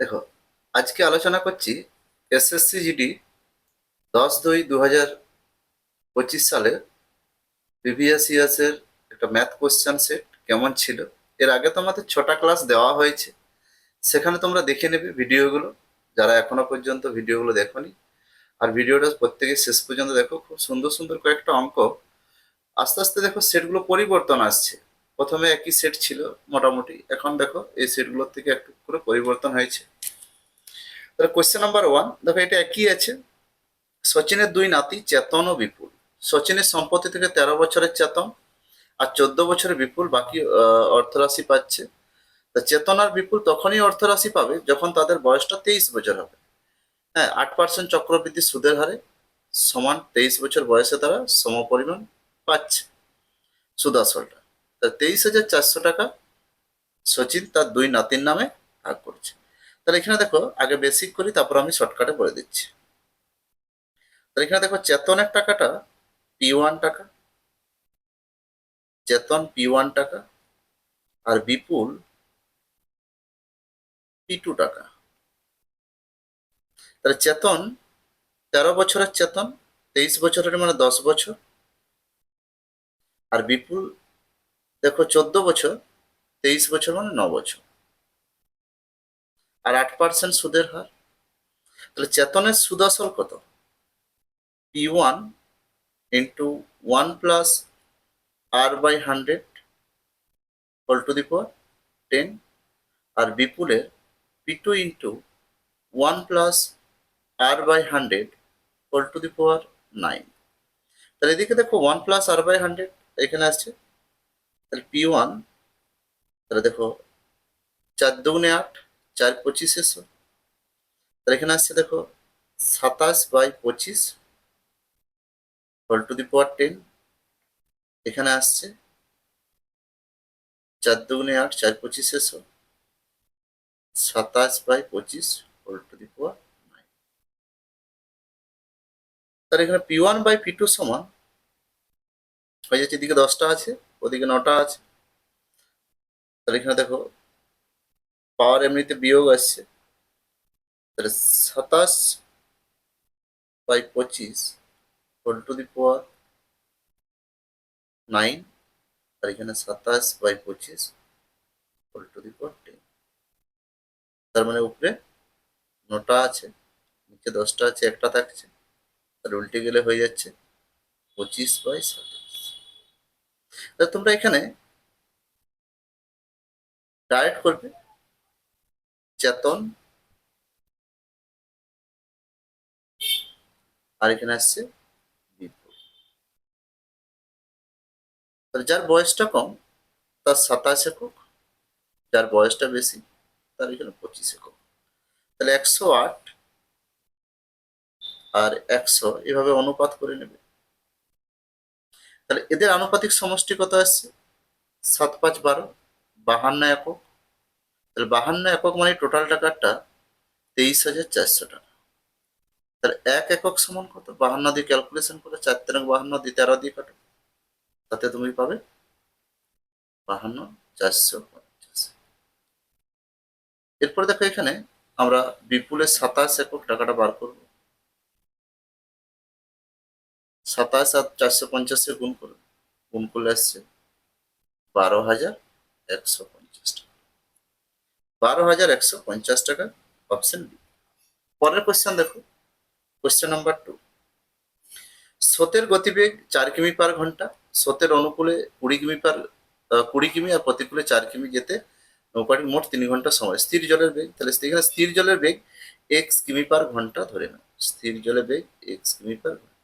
দেখো, আজকে আলোচনা করছি এসএসসি জিডি দশ দুই দু হাজার পঁচিশ সালে প্রিভিয়াস ইয়ার্সের একটা ম্যাথ কোশ্চেন সেট কেমন ছিল? এর আগে তো আমাদের ছটা ক্লাস দেওয়া হয়েছে। সেখানে তোমরা দেখে নেবে ভিডিওগুলো। যারা এখনও পর্যন্ত ভিডিওগুলো দেখোনি, আর ভিডিওটা প্রত্যেকে শেষ পর্যন্ত দেখো। খুব সুন্দর সুন্দর কয়েকটা অঙ্ক। আস্তে আস্তে দেখো সেটগুলো পরিবর্তন আসছে। প্রথমে একই সেট ছিল মোটামুটি। এখন দেখো এই সেটগুলোর থেকে একটু করে পরিবর্তন হয়েছে। তাহলে কোয়েশ্চেন নাম্বার ওয়ান দেখো এটা একই আছে। সচিনের দুই নাতি চেতন ও বিপুল। সচিনের সম্পত্তি থেকে তেরো বছরের চেতন আর চোদ্দ বছরের বিপুল বাকি অর্থরাশি পাচ্ছে। তা চেতন আর বিপুল তখনই অর্থরাশি পাবে যখন তাদের বয়সটা তেইশ বছর হবে। হ্যাঁ আট পার্সেন্ট চক্রবৃদ্ধি সুদের হারে, সমান তেইশ বছর বয়সে তারা সমপরিমাণ পাচ্ছে সুদ আসলটা। তা তেইশ হাজার চারশো টাকা সচিন তার দুই নাতির নামে ভাগ করছে। তাহলে এখানে দেখো, আগে বেসিক করি, তারপর আমি শর্টকাটে বলে দিচ্ছি। তাহলে এখানে দেখো, চেতনের টাকাটা পি ওয়ান টাকা, চেতন পি ওয়ান টাকা, আর বিপুল পি টু টাকা। তাহলে চেতন তেরো বছরের চেতন, তেইশ বছরের মানে দশ বছর, আর বিপুল দেখো চোদ্দ বছর, তেইশ বছর মানে ন বছর। আর আট পার্সেন্ট সুদের হার? তাহলে চেতনের সুদ আসল কত? P one into one plus R by hundred whole to the power ten R বিপুলের P two into one plus R by hundred whole to the power nine তাহলে এদিকে দেখো one plus R by hundred এখানে আসছে। তাহলে P one তাহলে দেখো চার দুগুণে আট, চার পঁচিশে তাহলে এখানে আসছে দেখো সাতাশ বাই পঁচিশ whole to the power ten এখানে আসছে চার দুগুণে আট, চার পঁচিশে সাতাশ বাই পঁচিশ whole to the power nine তাহলে এখানে P one by P two সমান, হয়ে যাচ্ছে এদিকে দশটা আছে। ওদিকে নটা আছে। তাহলে এখানে দেখো পাওয়ার এমনিতে বিয়োগ আসছে তাহলে সাতাশ বাই পঁচিশ whole to the power nine আর এখানে সাতাশ বাই পঁচিশ whole to the power ten তার মানে উপরে নটা আছে, নিচে দশটা আছে, একটা থাকছে। আর উল্টে গেলে হয়ে যাচ্ছে পঁচিশ বাই সাতাশ। তোমরা এখানে ডাইরেক্ট করবে। চেতন। আর এখানে আসছে যার বয়সটা কম, তার সাতাশ একক। যার বয়সটা বেশি, তার এখানে পঁচিশ একক। তাহলে একশো আট আর একশো এভাবে অনুপাত করে নেবে। তাহলে এদের আনুপাতিক সমষ্টি কত আসছে? সাত পাঁচ বারো, বাহান্ন একক। তাহলে বাহান্ন একক মানে টোটাল টাকাটা তেইশ হাজার চারশো টাকা। তাহলে এক একক সমান কত? বাহান্ন দিয়ে ক্যালকুলেশন করে চার তেরো বাহান্ন দিয়ে তেরো দিয়ে কাটো। তাতে তুমি পাবে বাহান্ন চারশো পঞ্চাশ। এরপরে দেখো এখানে আমরা বিপুলের সাতাশ একক টাকাটা বার করব। সাতাশ আর চারশো পঞ্চাশে গুণ করবে গুণ করলে আসছে বারো হাজার একশো পঞ্চাশ টাকা। বারো হাজার একশো পঞ্চাশ টাকা অপশন বি পরের কোশ্চেন দেখো। কোশ্চেন নাম্বার টু স্রোতের গতিবেগ চার কিমি পার ঘণ্টা, স্রোতের অনুকূলে কুড়ি কিমি পার কুড়ি কিমি আর প্রতিকূলে চার কিমি যেতে নৌকাটি মোট তিন ঘণ্টা সময়। স্থির জলের বেগ, তাহলে এখানে স্থির জলের বেগ এক্স কিমি পার ঘণ্টা ধরে নাও। স্থির জলের বেগ এক্স কিমি পার ঘণ্টা।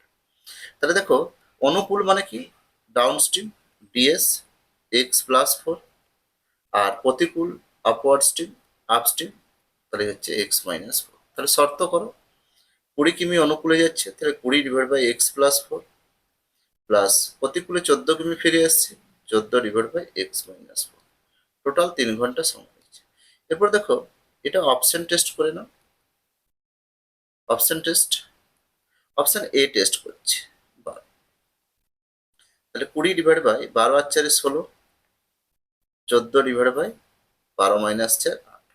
তাহলে দেখো, অনুকূল মানে কি? Down stream DS X plus four আর প্রতিকূল আপওয়ার্ড স্ট্রিম আপ স্ট্রিম তাহলে হচ্ছে এক্স মাইনাস ফোর তাহলে শর্ত করো, কুড়ি কিমি অনুকূলে যাচ্ছে, তাহলে কুড়ি divide by X plus four plus প্রতিকূলে চোদ্দ কিমি ফিরে আসছে, চোদ্দ divide by X minus four total তিন ঘণ্টা সময় হচ্ছে এরপর দেখো, এটা অপশন টেস্ট করে নাও। Option test option A test করছে। বারো তাহলে কুড়ি ডিভাইড বাই বারো আর চারে ষোলো, চোদ্দ ডিভাইড বাই বারো মাইনাস চার, আট।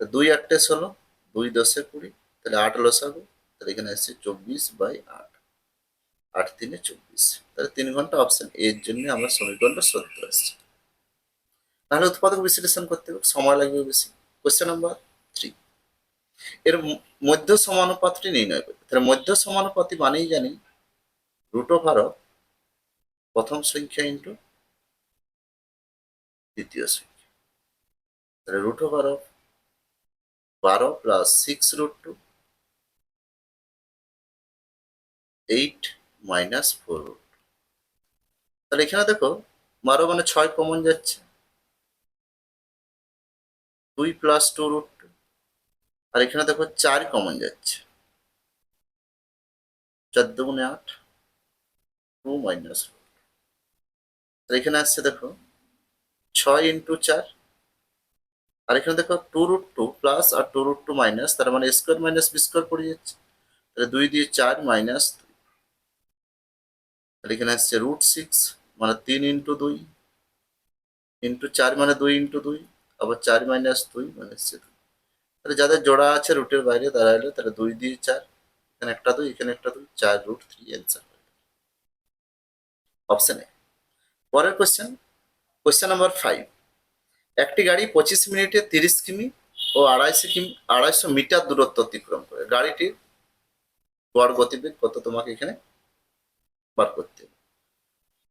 দুই আটটে ষোলো, দুই দশে কুড়ি, তাহলে আট লসাগু, তাহলে এখানে আসছে চব্বিশ বাই আট। আট তিনে চব্বিশ। তাহলে তিন ঘণ্টা অপশন এর জন্য আমার সমীকরণটা সত্য আসছে। তাহলে উৎপাদক বিশ্লেষণ করতে হবে, সময় লাগবে বেশি। কোশ্চেন নাম্বার এর মধ্য সমানুপাতটি নির্ণয় করবে তাহলে মধ্য সমানুপাতি মানেই জানি রুট ওভার প্রথম সংখ্যা ইন্টু দ্বিতীয় সংখ্যা। তাহলে রুট ওভার বারো plus six root two eight minus four root তাহলে এখানে দেখো, বারো মানে ছয় কমন যাচ্ছে। দুই প্লাস টু রুট আর এখানে দেখো চার কমন যাচ্ছে। চার দুগুণে আট টু মাইনাস আর এখানে আসছে দেখো ছয় ইন্টু চার। আর এখানে দেখো টু রুট টু প্লাস আর টু রুট টু মাইনাস তার মানে স্কোয়ার মাইনাস বি স্কোয়ার পড়ে যাচ্ছে। তাহলে দুই দিয়ে চার মাইনাস তাহলে এখানে আসছে রুট সিক্স মানে তিন ইন্টু দুই। ইন্টু চার মানে দুই ইন্টু দুই, আবার চার মাইনাস দুই মানে তাহলে যাদের জোড়া আছে রুটের বাইরে তারা এলো তাহলে দুই দিয়ে চার, এখানে একটা দুই, এখানে একটা দুই, চার root three answer option A পরের কোশ্চেন কোশ্চেন নাম্বার ফাইভ একটি গাড়ি পঁচিশ মিনিটে তিরিশ কিমি ও আড়াইশো কিমি, আড়াইশো মিটার দূরত্ব অতিক্রম করে। গাড়িটির গড় গতিবেগ কত তোমাকে এখানে বার করতে হবে?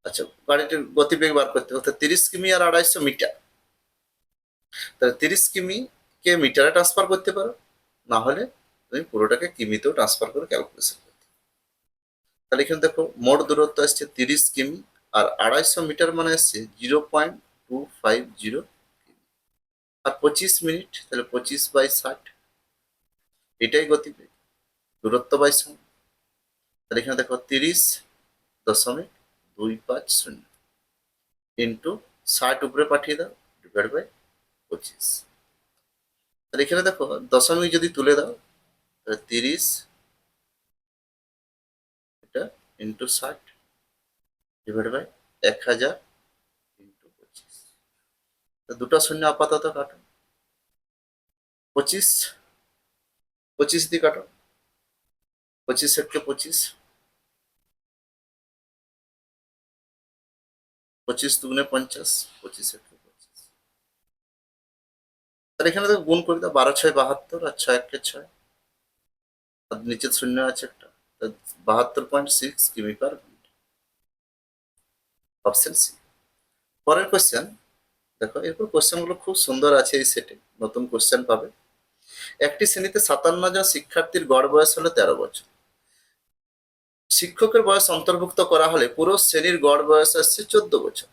আচ্ছা গাড়িটির গতিবেগ বার করতে হবে। তিরিশ কিমি আর আড়াইশো মিটার। তাহলে তিরিশ কিমি মিটারে ট্রান্সফার করতে পারো। না হলে তুমি পুরোটাকে কিমিতেও ট্রান্সফার করে ক্যালকুলেশন করতে তাহলে এখানে দেখো, মোট দূরত্ব আসছে তিরিশ কিমি, আর আড়াইশো মিটার মানে আসছে zero point two five zero আর পঁচিশ মিনিট, তাহলে পঁচিশ বাই ষাট, এটাই গতিবেগ। দূরত্ব বাই সময় তাহলে এখানে দেখো তিরিশ দশমিক দুই পাঁচ শূন্য। ইন্টু ষাট উপরে পাঠিয়ে দাও ডিভাইড বাই পঁচিশ। তাহলে এখানে দেখো দশমিক যদি তুলে দাও, তাহলে তিরিশ এটা ইন্টু ষাট ডিভাইড বাই এক হাজার ইন্টু পঁচিশ। দুটো শূন্য আপাতত কাটো। পঁচিশ পঁচিশ দিয়ে কাটো। পঁচিশ এককে পঁচিশ। পঁচিশ দুগুণে পঞ্চাশ, পঁচিশ পঁচিশ তাহলে এখানে তো গুণ করে দাও বারো, ছয়, বাহাত্তর আর ছয়, একে ছয়। আর নিচে শূন্য আছে একটা। বাহাত্তর পয়েন্ট সিক্স কিমি পার অপশন সি পরের কোশ্চেন দেখো, এরপর কোশ্চেনগুলো খুব সুন্দর আছে এই সেটে নতুন কোশ্চেন পাবে। একটি শ্রেণীতে সাতান্ন জন শিক্ষার্থীর গড় বয়স হলো তেরো বছর। শিক্ষকের বয়স অন্তর্ভুক্ত করা হলে পুরো শ্রেণির গড় বয়স আসছে চোদ্দ বছর।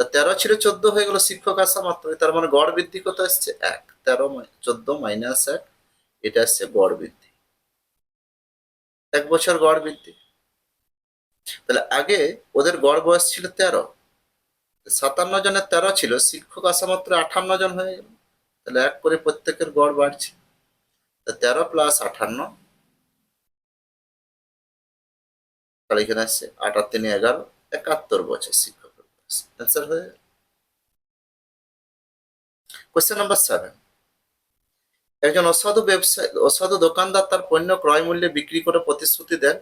তা তেরো ছিল চোদ্দ হয়ে গেল শিক্ষক আসা মাত্র। তার মানে গড় বৃদ্ধি কত আসছে এক, তেরো চোদ্দ মাইনাস এক, এটা আসছে গড় বৃদ্ধি। এক বছর গড় বৃদ্ধি। তাহলে আগে ওদের গড় বয়স ছিল তেরো। সাতান্ন জনের তেরো ছিল, শিক্ষক আসা মাত্র আঠান্ন জন হয়ে গেল। তাহলে এক করে প্রত্যেকের গড় বাড়ছে। তা তেরো প্লাস আঠান্ন। তাহলে এখানে আসছে আটার তিনে এগারো, একাত্তর বছর শিক্ষকের বয়স অ্যান্সার হয়ে কোশ্চেন নাম্বার সেভেন একজন অসাধু ব্যবসায়ী অসাধু দোকানদার তার পণ্য ক্রয় মূল্যে বিক্রি করে প্রতিশ্রুতি দেন।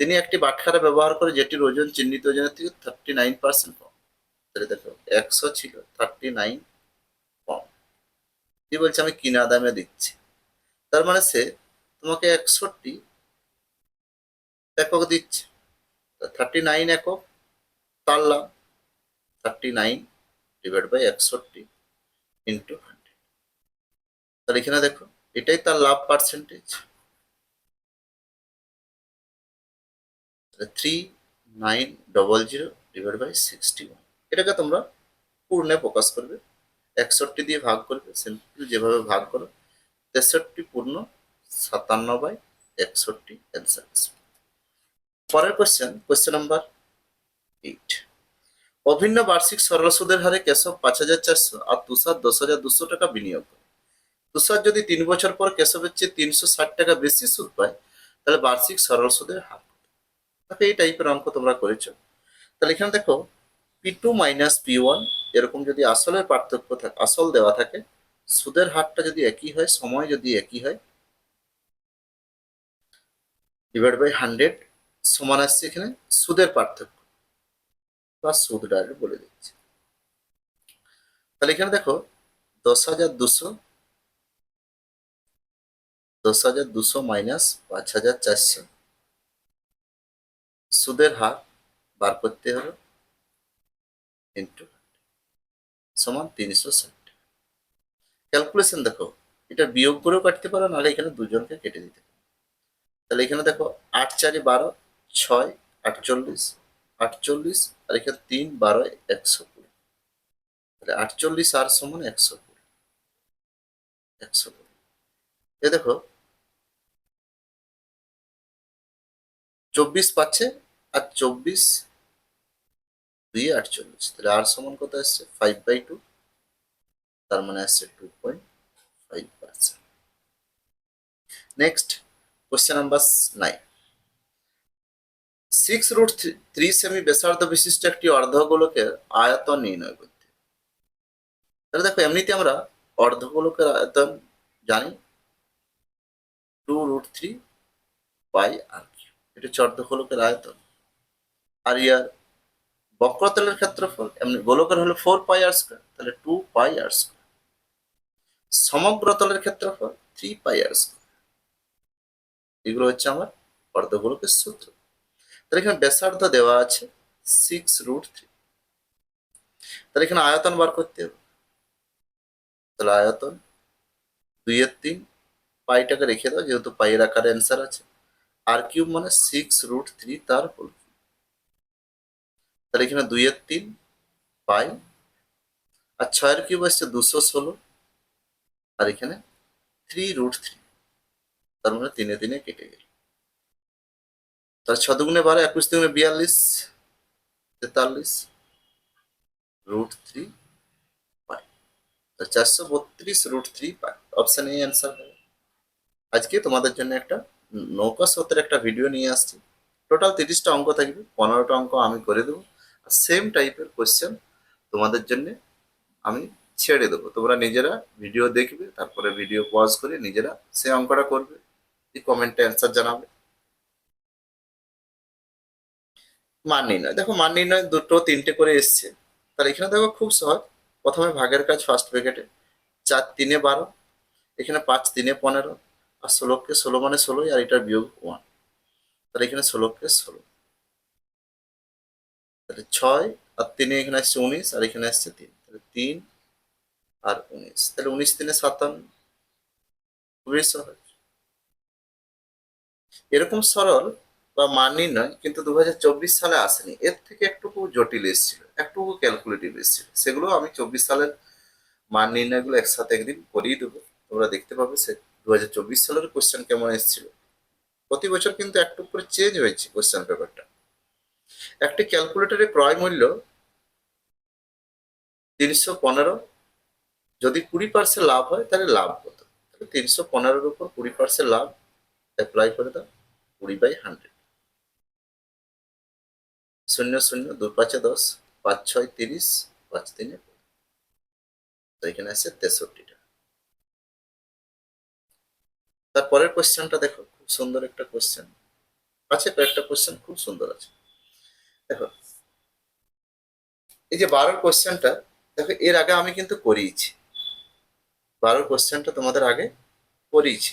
তিনি একটি বাটখারা ব্যবহার করে যেটির ওজন চিহ্নিত ওজনের থেকে থার্টি নাইন পার্সেন্ট কম। দেখো, একশো ছিল থার্টি নাইন কম। কি বলছে? আমি কিনা দামে দিচ্ছি। তার মানে সে তোমাকে একষট্টি একক দিচ্ছে। থার্টি নাইন একক, তার লাভ একষট্টি ইন্টু তাহলে এখানে দেখো, এটাই তার লাভ percentage three nine double zero divide by sixty one এটাকে তোমরা পূর্ণে প্রকাশ করবে। একষট্টি দিয়ে ভাগ করবে সিম্পল যেভাবে ভাগ করো, তেষট্টি পূর্ণ সাতান্ন বাই একষট্টি অ্যান্সার পরের কোশ্চেন কোশ্চেন নাম্বার এইট অভিন্ন বার্ষিক সরল সুদের হারে কেশব পাঁচ হাজার চারশো আর তুষার দশ হাজার দুশো টাকা বিনিয়োগ করে। তুষার যদি তিন বছর পর কেশবের চেয়ে তিনশো ষাট টাকা বেশি সুদ পায়, তাহলে বার্ষিক সরল সুদের হার? তাহলে এই টাইপের অঙ্ক তোমরা করেছ। তাহলে এখানে দেখো P two minus P one এরকম যদি আসলের পার্থক্য থাকে, আসল দেওয়া থাকে, সুদের হারটা যদি একই হয়, সময় যদি একই হয় ডিভাইড বাই হান্ড্রেড সমান আসছে এখানে সুদের পার্থক্য। বা সুদ ডাইরেক্ট বলে দিচ্ছি তাহলে এখানে দেখো, দশ হাজার দুশো, দশ হাজার দুশো মাইনাস পাঁচ হাজার চারশো। সুদের হার বার করতে হলো ইন্টু সমান তিনশো ষাট। ক্যালকুলেশন দেখো, এটা বিয়োগ করেও কাটতে পারো, নাহলে এখানে দুজনকে কেটে দিতে পারো। তাহলে এখানে দেখো, আট চারি বারো, ছয়, আটচল্লিশ আটচল্লিশ আর এখানে তিন বারো একশো কুড়ি। তাহলে আটচল্লিশ আর সমান একশো কুড়ি। একশো কুড়ি। এ দেখো, চব্বিশ পাচ্ছে আর চব্বিশ দুই আটচল্লিশ। তাহলে আর সমান কত আসছে ফাইভ বাই টু তার মানে আসছে two point five percent next question number nine six root three semi ব্যাসার্ধ বিশিষ্ট একটি অর্ধগোলকের আয়তন নির্ণয় করতে তাহলে দেখো, এমনিতে আমরা অর্ধগোলকের আয়তন জানি। Two root three by R cube এটা হচ্ছে অর্ধগোলকের আয়তন। আর ইয়ার বক্রতলের ক্ষেত্রফল, এমনি গোলকের হলো ফোর পাই আর স্কোয়ার তাহলে টু পাই আর স্কোয়ার সমগ্র তলের ক্ষেত্রফল থ্রি পাই আর স্কোয়ার এগুলো হচ্ছে আমার অর্ধগোলকের সূত্র। তাহলে এখানে ব্যাসার্ধ দেওয়া আছে সিক্স রুট থ্রি তাহলে এখানে আয়তন বার করতে হবে। তাহলে আয়তন দুইয়ের তিন, পাইটাকে রেখে দাও, যেহেতু পাইয়ের আকারে অ্যান্সার আছে। আর কিউব মানে সিক্স রুট থ্রি তার হোল তাহলে এখানে দুইয়ের তিন, পাই। আর ছয়ের কিউব আসছে দুশো ষোলো। আর এখানে থ্রি রুট থ্রি তার মানে তিনে তিনে কেটে গেল। তার ছ দুগুণে বারো, একুশ দুগুণে বিয়াল্লিশ, তেতাল্লিশ রুট থ্রি পাই। তার চারশো বত্রিশ root three pi. Option A answer হবে। আজকে তোমাদের জন্য একটা নৌকা স্রোতের একটা ভিডিও নিয়ে আসছি। টোটাল তিরিশটা অঙ্ক থাকবে, পনেরোটা অঙ্ক আমি করে দেবো। আর সেম টাইপের কোয়েশ্চেন তোমাদের জন্য আমি ছেড়ে দেবো। তোমরা নিজেরা ভিডিও দেখবে, তারপরে ভিডিও পজ করে নিজেরা সেই অঙ্কটা করবে। এই কমেন্টে অ্যান্সার জানাবে। মান নির্ণয়। দেখো মান নির্ণয় দুটো তিনটে করে এসছে। তাহলে এখানে দেখো খুব সহজ। প্রথমে ভাগের কাজ ফার্স্ট প্যাকেটে চার তিনে বারো। এখানে পাঁচ তিনে পনেরো। আর ষোলোকে ষোলো মানে ষোলোই, আর এটার বিয়োগ ওয়ান তাহলে এখানে ষোলোকে ষোলো। তাহলে ছয় আর তিনে এখানে আসছে উনিশ, আর এখানে আসছে তিন। তাহলে তিন আর উনিশ। তাহলে উনিশ তিনে সাতান্ন। খুবই সহজ। এরকম সরল বা মান নির্ণয় কিন্তু দু হাজার চব্বিশ সালে আসেনি। এর থেকে একটুকু জটিল এসেছিল একটুকু ক্যালকুলেটিভ এসেছিল সেগুলো আমি চব্বিশ সালের মান নির্ণয়গুলো একসাথে একদিন করিয়ে দেবো। তোমরা দেখতে পাবে সে দু হাজার চব্বিশ সালের কোশ্চেন কেমন এসেছিল প্রতি বছর কিন্তু একটু করে চেঞ্জ হয়েছে কোশ্চেন পেপারটা একটি ক্যালকুলেটরের ক্রয় মূল্য তিনশো পনেরো। যদি কুড়ি পার্সেন্ট লাভ হয়, তাহলে লাভ কত তাহলে তিনশো পনেরোর উপর কুড়ি পার্সেন্ট লাভ অ্যাপ্লাই করে দাও, কুড়ি বাই হান্ড্রেড শূন্য শূন্য দু পাঁচে দশ, পাঁচ ছয় তিরিশ, পাঁচ তিনে তো এখানে আছে তেষট্টি টাকা তারপরের কোয়েশ্চেনটা দেখো, খুব সুন্দর একটা কোয়েশ্চেন আছে কয়েকটা কোশ্চেন, খুব সুন্দর আছে। দেখো, এই যে বারোর কোয়েশ্চেনটা দেখো, এর আগে আমি কিন্তু করিয়েছি। বারোর কোয়েশ্চেনটা তোমাদের আগে করিয়েছি।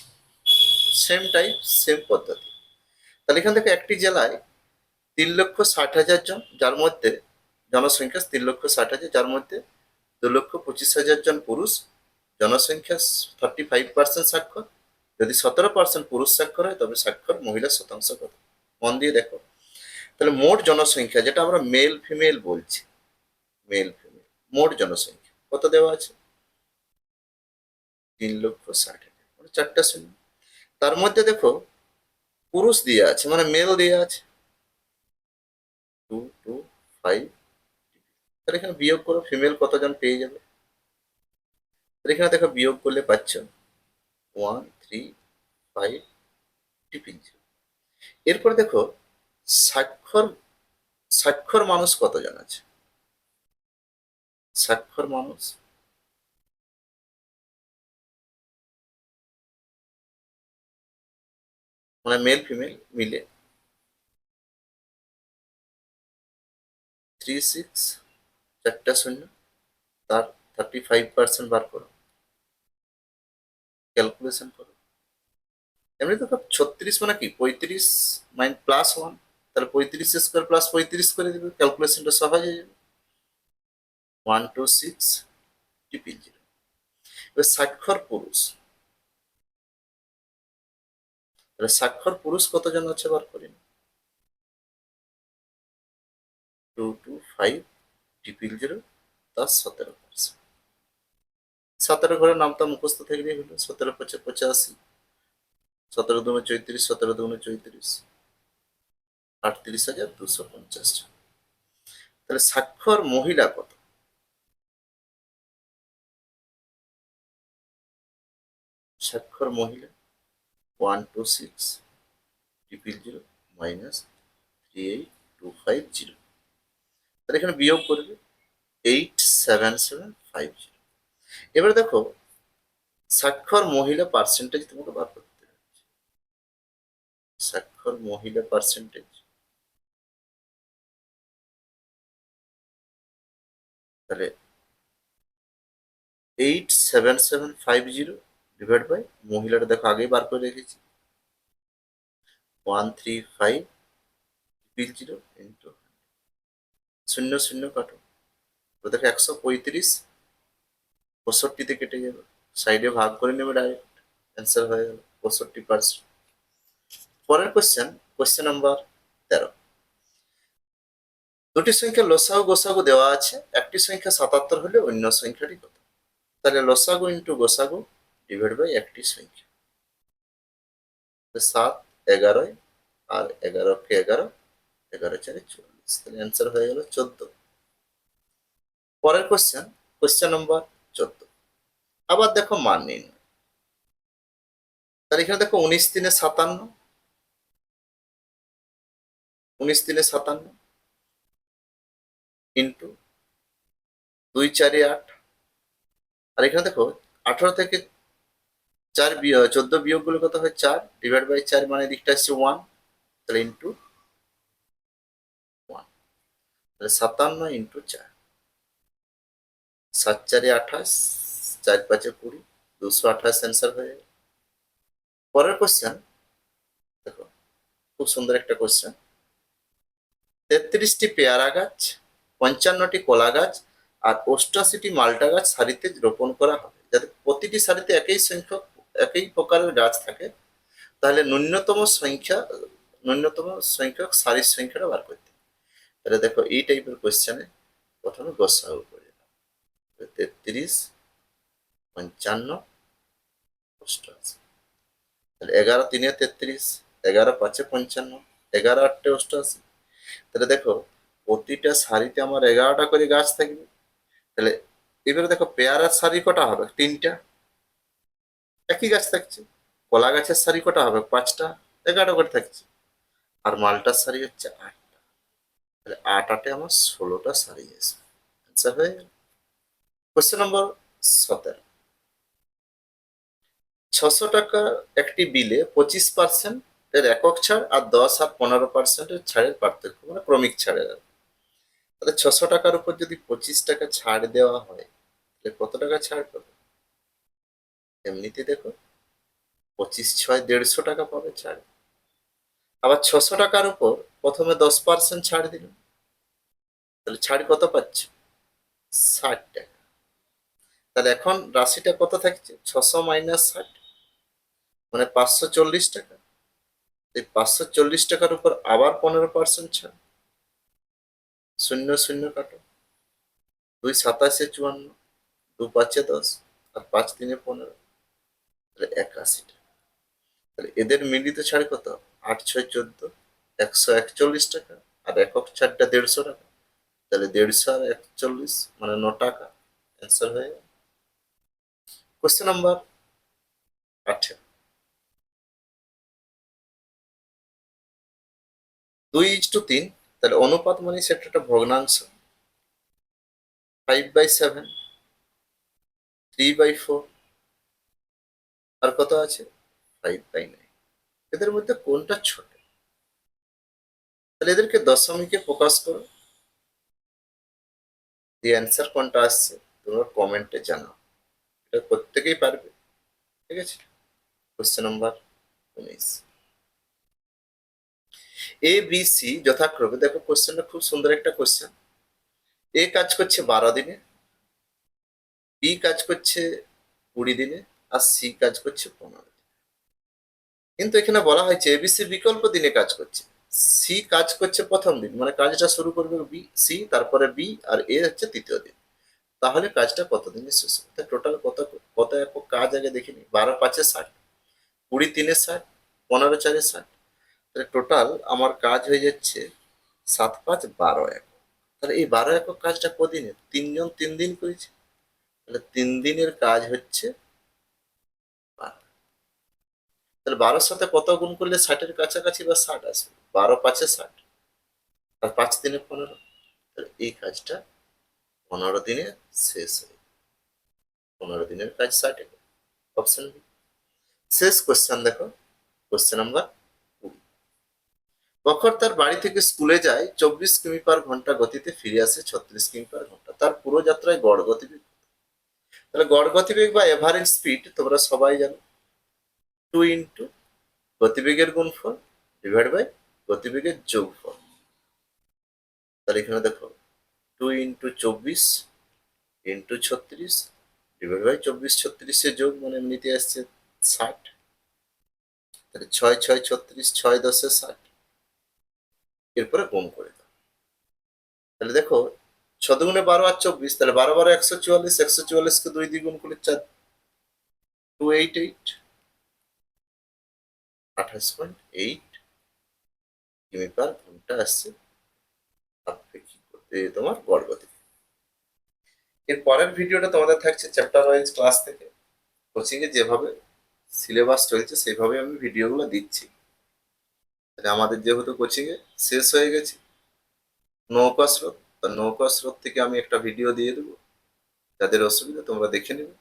সেম টাইপ, সেম পদ্ধতি। তাহলে এখান থেকে একটি জেলায় তিন লক্ষ ষাট হাজার জন, যার মধ্যে জনসংখ্যা তিন লক্ষ ষাট হাজার, যার মধ্যে দু লক্ষ পঁচিশ হাজার জন পুরুষ, জনসংখ্যা থার্টি ফাইভ পার্সেন্ট স্বাক্ষর। যদি সতেরো পার্সেন্ট পুরুষ স্বাক্ষর হয়, তবে স্বাক্ষর মহিলা শতাংশ কত মন দিয়ে দেখো। তাহলে মোট জনসংখ্যা, যেটা আমরা মেল ফিমেল বলছি মেল ফিমেল মোট জনসংখ্যা, কত দেওয়া আছে? তিন লক্ষ ষাট হাজার। মানে চারটা শূন্য তার মধ্যে দেখো, পুরুষ দিয়ে আছে মানে মেল দিয়ে আছে। টু টু ফাইভ এখানে বিয়োগ করো ফিমেল কতজন পেয়ে যাবে? এখানে দেখো বিয়োগ করলে পাচ্ছ। ওয়ান থ্রি ফাইভ দেখো, স্বাক্ষর স্বাক্ষর মানুষ কতজন আছে? স্বাক্ষর মানুষ? মানে মেল ফিমেল মিলে থ্রি সিক্স চারটা শূন্য, তার থার্টি ফাইভ পার্সেন্ট বার করো। ক্যালকুলেশন করো। এমনি তো ছত্রিশ মানে কি? পঁয়ত্রিশ মাইন প্লাস ওয়ান তাহলে পঁয়ত্রিশ স্কোয়ার প্লাস পঁয়ত্রিশ করে দেবে ক্যালকুলেশনটা সহজ হয়ে যাবে। One two six triple zero এবার স্বাক্ষর পুরুষ। তাহলে স্বাক্ষর পুরুষ কতজন আছে বার করি? Two two five triple zero তার সতেরো পার্সেন্ট সতেরো ঘরের নামটা মুখস্থ থাকলেই হলো, সতেরো পঁচে পঁচাশি, সতেরো দুগুণে চৌত্রিশ, সতেরো দুগুণে চৌত্রিশ, আটত্রিশ হাজার দুশো পঞ্চাশ জন। তাহলে স্বাক্ষর মহিলা কত? স্বাক্ষর মহিলা one two six triple zero minus three eight two five zero তাহলে এখানে বিয়োগ করবে eight seven seven five zero এবার দেখো, স্বাক্ষর মহিলা পার্সেন্টেজ তোমাকে বার করতে হবে স্বাক্ষর মহিলা পার্সেন্টেজ তাহলে eight seven seven five zero divide by মহিলাটা দেখো আগেই বার করে রেখেছি। ওয়ান থ্রি ফাইভ বিল জিরো ইন্টু শূন্য শূন্য কাটো। তো দেখো একশো পঁয়ত্রিশ পঁয়ষট্টিতে কেটে যাবে। সাইডে ভাগ করে নেবে ডাইরেক্ট অ্যান্সার হয়ে গেল পঁয়ষট্টি পার্সেন্ট পরের কোশ্চেন কোশ্চেন নাম্বার তেরো। দুটি সংখ্যা লসাগু গোসাগু দেওয়া আছে, একটি সংখ্যা সাতাত্তর হলে অন্য সংখ্যাটি কত? তাহলে লসাগু ইন্টু গোসাগু ডিভাইড বাই একটি সংখ্যা। সাত, এগারোয়, আর এগারোকে এগারো এগারো চারে তাহলে অ্যান্সার হয়ে গেল চোদ্দ। পরের কোশ্চেন কোশ্চেন নম্বর চোদ্দ। আবার দেখো মান নিন তাহলে এখানে দেখো উনিশ দিনে সাতান্ন। উনিশ দিনে সাতান্ন ইন্টু দুই চারে আট। আর এখানে দেখো আঠারো থেকে চার চোদ্দ বিয়োগগুলো কত হয়? চার ডিভাইড বাই চার মানে দিকটা আসছে ওয়ান তাহলে ইন্টু ওয়ান তাহলে সাতান্ন ইন্টু চার। সাত চারে আঠাশ, চার পাঁচে কুড়ি, দুশো আঠাশ অ্যান্সার হয়ে গেল। পরের কোশ্চেন দেখো, খুব সুন্দর একটা কোশ্চেন তেত্রিশটি পেয়ারা গাছ, পঞ্চান্নটি কলা গাছ আর অষ্টাশিটি মাল্টা গাছ সারিতে রোপণ করা হবে। যাতে প্রতিটি সারিতে একই সংখ্যক, একই প্রকারের গাছ থাকে, তাহলে ন্যূনতম সংখ্যা, ন্যূনতম সংখ্যক সারির সংখ্যাটা বার করতে। তাহলে দেখো, এই টাইপের কোশ্চেনে প্রথমে গোসাগু করে তেত্রিশ পঞ্চান্ন অষ্টআশি তাহলে এগারো তিনে তেত্রিশ, এগারো পাঁচে পঞ্চান্ন, এগারো আটটে অষ্টআশি। তাহলে দেখো, প্রতিটা সারিতে আমার এগারোটা করে গাছ থাকবে। তাহলে এবারে দেখো, পেয়ারার সারি কটা হবে? তিনটা। একই গাছ থাকছে। কলা গাছের সারি কটা হবে? পাঁচটা। এগারো করে থাকছে। আর মালটার সারি হচ্ছে আটটা তাহলে আট আটে আমার ষোলোটা সারি আসবে আনসার হয়ে গেল কোশ্চেন নম্বর সতেরো। ছশো টাকা একটি বিলে পঁচিশ পার্সেন্ট এর একক ছাড় আর দশ আর পনেরো পার্সেন্টের ছাড়ের পার্থক্য মানে ক্রমিক ছাড়ের আর। তাহলে ছশো টাকার উপর যদি পঁচিশ টাকা ছাড় দেওয়া হয়, তাহলে কত টাকা ছাড় পাবে? এমনিতে দেখো, পঁচিশ, ছয়, দেড়শো টাকা পাবে ছাড়। আবার ছশো টাকার উপর প্রথমে দশ পার্সেন্ট ছাড় দিল তাহলে ছাড় কত পাচ্ছে? ষাট টাকা। তাহলে এখন রাশিটা কত থাকছে? ছশো মাইনাস ষাট। মানে পাঁচশো চল্লিশ টাকা। এই পাঁচশো চল্লিশ টাকার উপর আবার পনেরো পার্সেন্ট ছাড়। শূন্য শূন্য কাটো। দুই সাতাশে চুয়ান্ন, দু পাঁচে দশ, আর পাঁচ তিনে পনেরো। তাহলে একাশি টাকা। তাহলে এদের মিলিত ছাড় কত? আট, ছয়, চোদ্দ। একশো একচল্লিশ টাকা আর একক ছাড়টা দেড়শো টাকা। তাহলে দেড়শো আর একচল্লিশ মানে ন টাকা। অ্যান্সার হয়ে গেল। কোশ্চেন নাম্বার আঠেরো দুই ইস টু তিন, তাহলে অনুপাত মানে সেটা একটা ভগ্নাংশ। Five by seven three by four আর কত আছে? ফাইভ বাই নাইন এদের মধ্যে কোনটা ছোট? তাহলে এদেরকে দশমিকে ফোকাস করো। যে অ্যান্সার কোনটা আসছে, তোমরা কমেন্টে জানাও। এটা প্রত্যেকেই পারবে, ঠিক আছে? কোশ্চেন নাম্বার উনিশ। এ বি সি যথাক্রমে, দেখো কোশ্চেনটা খুব সুন্দর একটা কোশ্চেন এ কাজ করছে বারো দিনে বি কাজ করছে কুড়ি দিনে, আর সি কাজ করছে পনেরো দিনে। কিন্তু এখানে বলা হয়েছে এবিসি বিকল্প দিনে কাজ করছে। সি কাজ করছে প্রথম দিন মানে কাজটা শুরু করবে বি সি তারপরে বি আর এ হচ্ছে তৃতীয় দিন। তাহলে কাজটা কত দিনে শেষ হবে? টোটাল কত কত একক কাজ আগে দেখিনি? বারো, পাঁচে ষাট, কুড়ি, তিনে ষাট, পনেরো, চারে ষাট। তাহলে টোটাল আমার কাজ হয়ে যাচ্ছে সাত, পাঁচ, বারো একক। তাহলে এই বারো একক কাজটা কদিনে? তিনজন তিন দিন করেছে। তাহলে তিন দিনের কাজ হচ্ছে তাহলে বারোর সাথে কত গুণ করলে ষাটের কাছাকাছি বা ষাট আসবে? বারো, পাঁচে ষাট। আর পাঁচ দিনে পনেরো। এই কাজটা পনেরো দিনে শেষ হয় পনেরো দিনের কাজ ষাট অপশন বি শেষ কোশ্চেন দেখো। কোশ্চেন নাম্বার কুড়ি বখর তার বাড়ি থেকে স্কুলে যায়, চব্বিশ কিমি পার ঘণ্টা গতিতে ফিরে আসে ছত্রিশ কিমি পার ঘণ্টা। তার পুরো যাত্রায় গড় গতিবেগ। তাহলে গড় গতিবেগ বা এভারেজ স্পিড তোমরা সবাই জানো। টু ইন্টু গতিবেগের গুণফল ডিভাইড বাই গতিবেগের যোগফল। তাহলে এখানে দেখো টু ইন্টু চব্বিশ ইন্টু ছত্রিশ ডিভাইড বাই চব্বিশ ছত্রিশের যোগ মানে এমনিতে আসছে ষাট। তাহলে ছয় ছয়, ছত্রিশ, ছয়, দশে ষাট। এরপরে গুণ করে দাও। তাহলে দেখো ছ দুগুণে বারো আর চব্বিশ, তাহলে বারো বারো একশো চুয়াল্লিশ, একশো চুয়াল্লিশকে দুই দিয়ে গুণ করলে চার টু এইট এইট আঠাশ পয়েন্ট এইট কিমি ঘণ্টা আসছে। তোমার গড় গতি এর পরের ভিডিওটা তোমাদের থাকছে চ্যাপ্টার ওয়াইজ ক্লাস থেকে। কোচিং এ যেভাবে সিলেবাস চলছে, সেভাবে আমি ভিডিওগুলো দিচ্ছি। আমাদের যেহেতু কোচিং এ শেষ হয়ে গেছে নৌকা স্রোত তা নৌকা স্রোত থেকে আমি একটা ভিডিও দিয়ে দেবো। যাদের অসুবিধা তোমরা দেখে নেবে।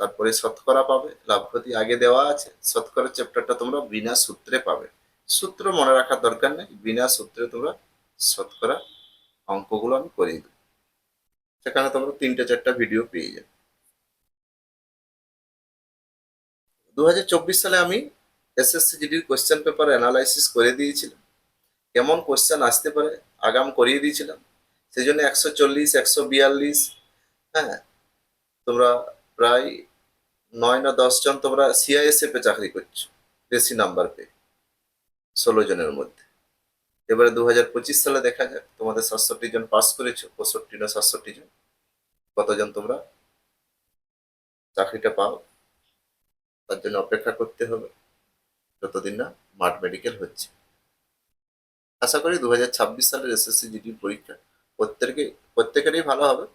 তারপরে শতকরা পাবে লাভ ক্ষতি আগে দেওয়া আছে, শতকরা চ্যাপ্টারটা তোমরা বিনা সূত্রে পাবে। সূত্র মনে রাখার দরকার নেই। বিনা সূত্রে তোমরা শতকরা অঙ্কগুলো আমি করিয়ে দেবো। সেখানে তোমরা তিনটে চারটা ভিডিও পেয়ে যাবে। দু হাজার চব্বিশ সালে আমি এসএসসি জিডির কোশ্চেন পেপার অ্যানালাইসিস করে দিয়েছিলাম। কেমন কোয়েশ্চেন আসতে পারে আগাম করিয়ে দিয়েছিলাম। সেই জন্য একশো চল্লিশ, একশো বিয়াল্লিশ হ্যাঁ তোমরা প্রায় নয় না দশ জন তোমরা সিআইএসএফ চাকরি করছ। বেশি নাম্বার পেয়ে। ষোলো জনের মধ্যে। এবারে দু হাজার পঁচিশ সালে দেখা যাক, তোমাদের সাতষট্টি জন পাস করেছ, পঁয়ষট্টি না সাতষট্টি জন? কতজন তোমরা? চাকরিটা পাও? তার জন্য অপেক্ষা করতে হবে। যতদিন না মাঠ মেডিকেল হচ্ছে। আশা করি দু হাজার ছাব্বিশ সালের এসএসসি জিডি পরীক্ষা প্রত্যেকে প্রত্যেকেরই ভালো হবে।